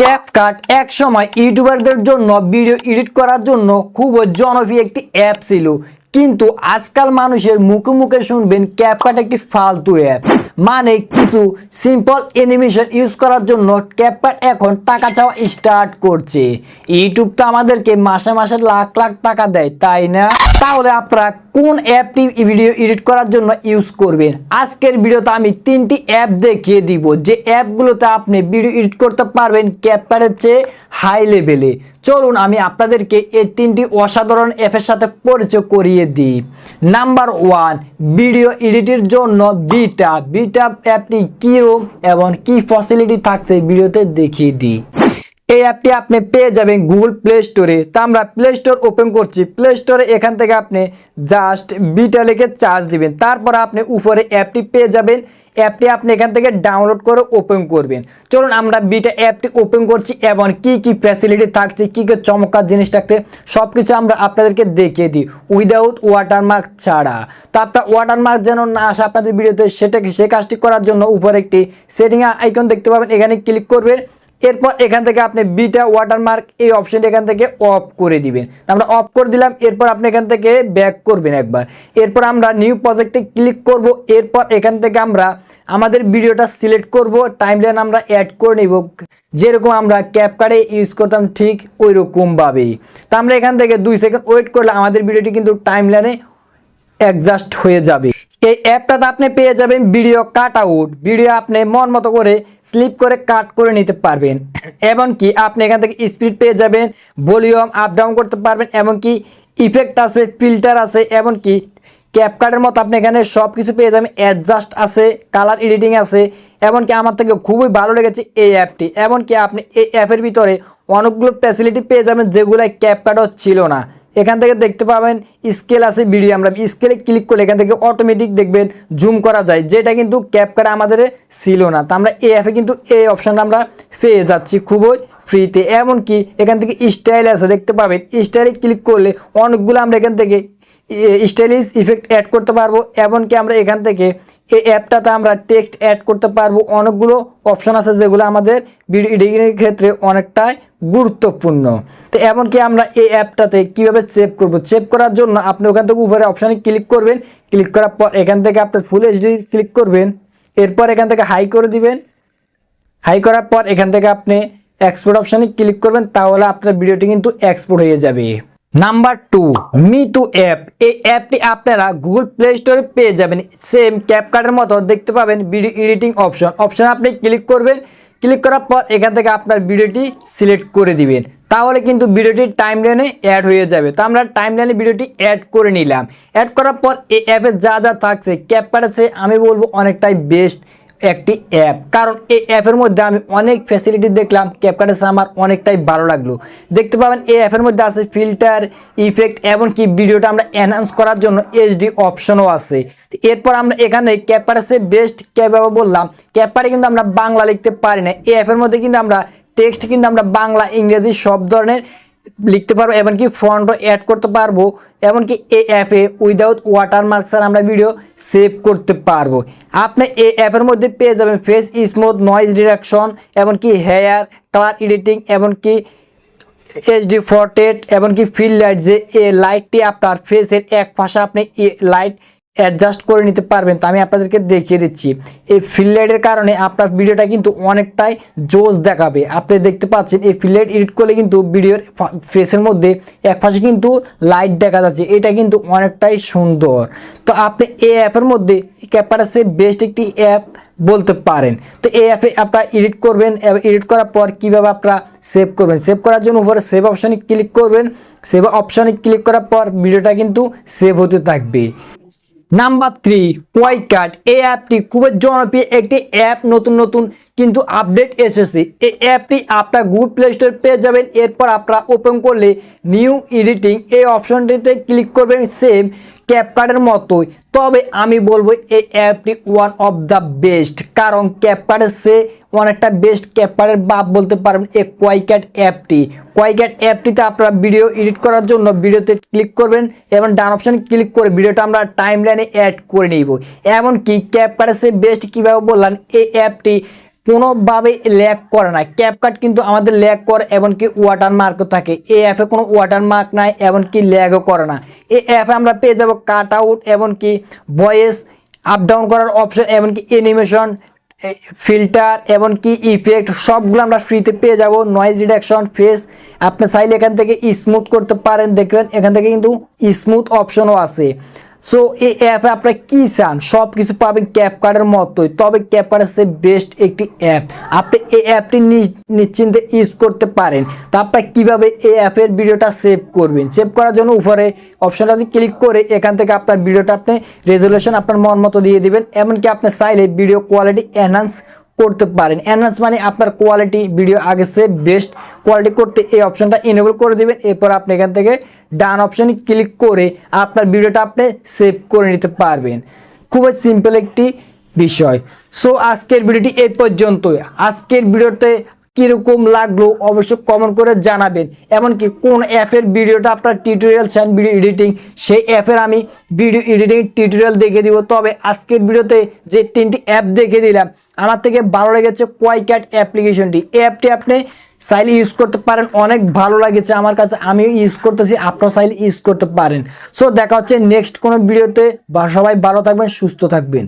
CapCut এক সময় ইউটিউবারদের জন্য ভিডিও এডিট করার জন্য খুব জনপ্রিয় একটি অ্যাপ ছিল। কিন্তু আজকাল মানুষের মুখে মুখে শুনবেন ক্যাপকাট একটি ফালতু অ্যাপ। মানে কিছু সিম্পল অ্যানিমেশন ইউজ করার জন্য ক্যাপকাট এখন টাকা চাওয়া স্টার্ট করছে। ইউটিউব তো আমাদেরকে মাসে মাসে লাখ লাখ টাকা দেয়, তাই না? তাহলে আপনারা কোন অ্যাপটি ভিডিও এডিট করার জন্য ইউজ করবেন? আজকের ভিডিওতে আমি তিনটি অ্যাপ দেখিয়ে দিব। যে অ্যাপগুলোতে আপনি ভিডিও এডিট করতে পারবেন ক্যাপকাটের চেয়ে হাই লেভেলে চলুন আমি আপনাদেরকে এই তিনটি অসাধারণ অ্যাপের সাথে পরিচয় করিয়ে দিই। নাম্বার ওয়ান ভিডিও এডিটের জন্য বিটা বিটা অ্যাপটি কীরকম এবং কি ফ্যাসিলিটি থাকছে ভিডিওতে দেখিয়ে দিই। এই অ্যাপটি আপনি পেয়ে যাবেন গুগল প্লে স্টোরে তো আমরা প্লে স্টোর ওপেন করছি। প্লে স্টোরে এখান থেকে আপনি জাস্ট বিটা লিখে চার্জ দিবেন। তারপর আপনি উপরে অ্যাপটি পেয়ে যাবেন। অ্যাপটি আপনি এখান থেকে ডাউনলোড করে ওপেন করবেন। চলুন আমরা বিটা অ্যাপটি ওপেন করছি এবং কি কি ফ্যাসিলিটি থাকছে, কী কী চমৎকার জিনিস থাকছে সব কিছু আমরা আপনাদেরকে দেখিয়ে দিই। উইদাউট ওয়াটারমার্ক ছাড়া। তো আপনার ওয়াটারমার্ক যেন না আসে আপনাদের ভিডিওতে, সেটাকে, সে কাজটি করার জন্য উপরে একটি সেটিং আইকন দেখতে পাবেন। এখানে ক্লিক করবেন। এরপর এখান থেকে আপনি বিটা ওয়াটারমার্ক এই অপশনটা এখান থেকে অফ করে দিবেন। আমরা অফ করে দিলাম, এরপর আপনি এখান থেকে ব্যাক করবেন একবার। এরপর আমরা নিউ প্রজেক্টে ক্লিক করব, এরপর এখান থেকে আমরা আমাদের ভিডিওটা সিলেক্ট করব টাইমলাইন আমরা অ্যাড করে নেব। যেরকম আমরা ক্যাপকার্ডে ইউজ করতাম ঠিক ওই রকমভাবেই তা আমরা এখান থেকে দুই সেকেন্ড ওয়েট করলে আমাদের ভিডিওটি কিন্তু টাইমলাইনে অ্যাডজাস্ট হয়ে যাবে। এই অ্যাপটাতে আপনি পেয়ে যাবেন ভিডিও কাট আউট। ভিডিও আপনি মন মতো করে স্লিপ করে কাট করে নিতে পারবেন। এমনকি আপনি এখান থেকে স্পিড পেয়ে যাবেন, ভলিউম আপ ডাউন করতে পারবেন, এমনকি ইফেক্ট আছে, ফিল্টার আছে, এমনকি ক্যাপকার্ডের মতো আপনি এখানে সব কিছু পেয়ে যাবেন। অ্যাডজাস্ট আছে, কালার এডিটিং আছে, এমনকি আমার থেকে খুবই ভালো লেগেছে এই অ্যাপটি। এমনকি আপনি এই অ্যাপের ভিতরে অনেকগুলো ফ্যাসিলিটি পেয়ে যাবেন যেগুলো ক্যাপকার্ডও ছিল না। এখান থেকে দেখতে পাবেন স্কেল আছে ভিডিও আমরা। স্কেলে ক্লিক করলে এখান থেকে অটোমেটিক দেখবেন জুম করা যায়। যেটা কিন্তু ক্যাপকার্ডে আমাদের ছিল না। তো আমরা এ অ্যাপে কিন্তু এই অপশানটা আমরা পেয়ে যাচ্ছি। খুবই ফ্রিতে এমনকি এখান থেকে স্টাইল আছে, দেখতে পাবেন। স্টাইলে ক্লিক করলে অনেকগুলো আমরা এখান থেকে স্টাইলিশ ইফেক্ট অ্যাড করতে পারব। এমনকি আমরা এখান থেকে এই অ্যাপটাতে আমরা টেক্সট অ্যাড করতে পারব। অনেকগুলো অপশন আছে যেগুলো আমাদের ভিডিও এডিটিংয়ের ক্ষেত্রে অনেকটাই গুরুত্বপূর্ণ। তো এমনকি আমরা এই অ্যাপটাতে কীভাবে সেভ করব? সেভ করার জন্য আপনি ওখান থেকে উপরে অপশানে ক্লিক করবেন। ক্লিক করার পর এখান থেকে আপনি ফুল এইচডি ক্লিক করবেন। এরপর এখান থেকে হাই করে দিবেন। হাই করার পর এখান থেকে আপনি এক্সপোর্ট অপশানে ক্লিক করবেন, তাহলে আপনার ভিডিওটি কিন্তু এক্সপোর্ট হয়ে যাবে। Number two me two app এই অ্যাপটি আপনারা গুগল প্লে স্টোরে পেয়ে যাবেন। সেম ক্যাপকার্টের মতো দেখতে পাবেন ভিডিও এডিটিং অপশন অপশন আপনি ক্লিক করবেন। ক্লিক করার পর এখান থেকে আপনার ভিডিওটি সিলেক্ট করে দিবেন। তাহলে কিন্তু ভিডিওটি টাইমলাইনে অ্যাড হয়ে যাবে। তো আমরা টাইমলাইনে ভিডিওটি অ্যাড করে নিলাম। অ্যাড করার পর এই অ্যাপে যা যা থাকছে ক্যাপকার্টে আমি বলব অনেকটাই বেস্ট একটি অ্যাপ কারণ এই অ্যাপের মধ্যে আমি অনেক ফ্যাসিলিটি দেখলাম ক্যাপকার্টে আমার অনেকটাই ভালো লাগল। দেখতে পাবেন এই অ্যাপের মধ্যে আছে ফিল্টার ইফেক্ট এমনকি ভিডিওটা আমরা এনহান্স করার জন্য এইচডি অপশনও আছে। এরপর আমরা এখানে ক্যাপারেসে বেস্ট ক্যাপ বললাম। ক্যাপারে কিন্তু আমরা বাংলা লিখতে পারি না। এই অ্যাপের মধ্যে কিন্তু আমরা টেক্সট কিন্তু আমরা বাংলা, ইংরেজি সব ধরনের লিখতে পারব, এমনকি ফন্টও অ্যাড করতে পারব, এমনকি এই অ্যাপে উইদাউট ওয়াটারমার্ক ছাড়া আমরা ভিডিও সেভ করতে পারব। আপনি এই অ্যাপের মধ্যে পেয়ে যাবেন ফেস স্মুথ নয়েজ ডিরেকশন এমনকি হেয়ার কালার এডিটিং এমনকি এইচডি ফোরটেট এমনকি ফিল লাইট যে এই লাইটটি আপনার ফেসের এক পাশে আপনি লাইট অ্যাডজাস্ট করে নিতে পারবেন। তো আমি আপনাদেরকে দেখিয়ে দিচ্ছি। এই ফিল লাইটের কারণে আপনার ভিডিওটা কিন্তু অনেকটাই জোস দেখাবে। আপনি দেখতে পাচ্ছেন, এই ফিল লাইট এডিট করলে কিন্তু ভিডিওর ফেসের মধ্যে এক পাশে কিন্তু লাইট দেখা যাচ্ছে। এটা কিন্তু অনেকটাই সুন্দর। তো আপনি এই অ্যাপের মধ্যে ক্যাপারাসে বেস্ট একটি অ্যাপ বলতে পারেন। তো এই অ্যাপে আপনারা এডিট করবেন। এডিট করার পর কীভাবে আপনারা সেভ করবেন? সেভ করার জন্য উপরে সেভ অপশানে ক্লিক করবেন। সেভ অপশানে ক্লিক করার পর ভিডিওটা কিন্তু সেভ হতে থাকবে। নাম্বার থ্রি কোয়াইট কার্ড এই অ্যাপটি খুবই জনপ্রিয় একটি অ্যাপ নতুন নতুন কিন্তু আপডেট এসেছে। এই অ্যাপটি আপনার গুগল প্লে স্টোর পেয়ে যাবেন। এরপর আপনারা ওপেন করলে নিউ এডিটিং এই অপশনটিতে ক্লিক করবেন সেম ক্যাপকার্ডের মতোই। তবে আমি বলব এই অ্যাপটি ওয়ান অফ দ্য বেস্ট কারণ ক্যাপকার্ডের সে অনেকটা বেস্ট ক্যাপকার্ডের বাপ বলতে পারবেন এই কোয়াইক্যাট অ্যাপটি। কোয়াইক্যাট অ্যাপটিতে আপনারা ভিডিও এডিট করার জন্য ভিডিওতে ক্লিক করবেন এবং ডান অপশন ক্লিক করে ভিডিওটা আমরা টাইম লাইনে অ্যাড করে নিব। এমনকি ক্যাপকার্ডের সে বেস্ট কীভাবে বললাম, এই অ্যাপটি কোনোভাবে ল্যাগ করে না। ক্যাপকাট কিন্তু আমাদের ল্যাগ করে, এমনকি ওয়াটার মার্কও থাকে এই অ্যাপে কোনো ওয়াটার মার্ক নাই, এমনকি ল্যাগও করে না। এই অ্যাপে আমরা পেয়ে যাব কাট আউট এমনকি ভয়েস আপ ডাউন করার অপশন এমনকি অ্যানিমেশন ফিল্টার এমনকি ইফেক্ট সবগুলো আমরা ফ্রিতে পেয়ে যাব। নয়েজ ডিডাকশন ফেস আপনি চাইলে এখান থেকে স্মুথ করতে পারেন। দেখবেন এখান থেকে কিন্তু স্মুথ অপশনও আছে। সো এই অ্যাপে আপনারা কী চান? সব কিছু পাবেন ক্যাপকার্ডের মতোই। তবে ক্যাপকার্ড হচ্ছে বেস্ট একটি অ্যাপ আপনি এই অ্যাপটি নিশ্চিন্তে ইউজ করতে পারেন। তো আপনারা কীভাবে এই অ্যাপের ভিডিওটা সেভ করবেন? সেভ করার জন্য উপরে অপশনটাতে ক্লিক করে এখান থেকে আপনার ভিডিওটা আপনি রেজলিউশন আপনার মন মতো দিয়ে দিবেন। এমনকি আপনি চাইলে ভিডিও কোয়ালিটি এনহান্স করতে পারেন। এনহান্স মানে আপনার কোয়ালিটি ভিডিও আগে সে বেস্ট কোয়ালিটি করতে এই অপশনটা এনেবল করে দেবেন। এরপর আপনি এখান থেকে ডান অপশনে ক্লিক করে আপনার ভিডিওটা আপনি সেভ করে নিতে পারবেন। খুবই সিম্পল একটি বিষয়। সো আজকের ভিডিওটি এই পর্যন্তই। আজকের ভিডিওতে কীরকম লাগল অবশ্যই কমেন্ট করে জানাবেন। এমনকি কোন অ্যাপের ভিডিওটা আপনার টিউটোরিয়াল চান ভিডিও এডিটিং সেই অ্যাপের আমি ভিডিও এডিটিং টিউটোরিয়াল দেখে দিব। তবে আজকের ভিডিওতে যে তিনটি অ্যাপ দেখে দিলাম, আমার থেকে ভালো লেগেছে কোয়াইক্যাট অ্যাপ্লিকেশনটি অ্যাপটি আপনি চাইলে ইউজ করতে পারেন, অনেক ভালো লাগেছে আমার কাছে, আমিও ইউজ করতেছি আপনারা চাইলে ইউজ করতে পারেন। সো দেখা হচ্ছে নেক্সট কোনো ভিডিওতে, বা সবাই ভালো থাকবেন, সুস্থ থাকবেন।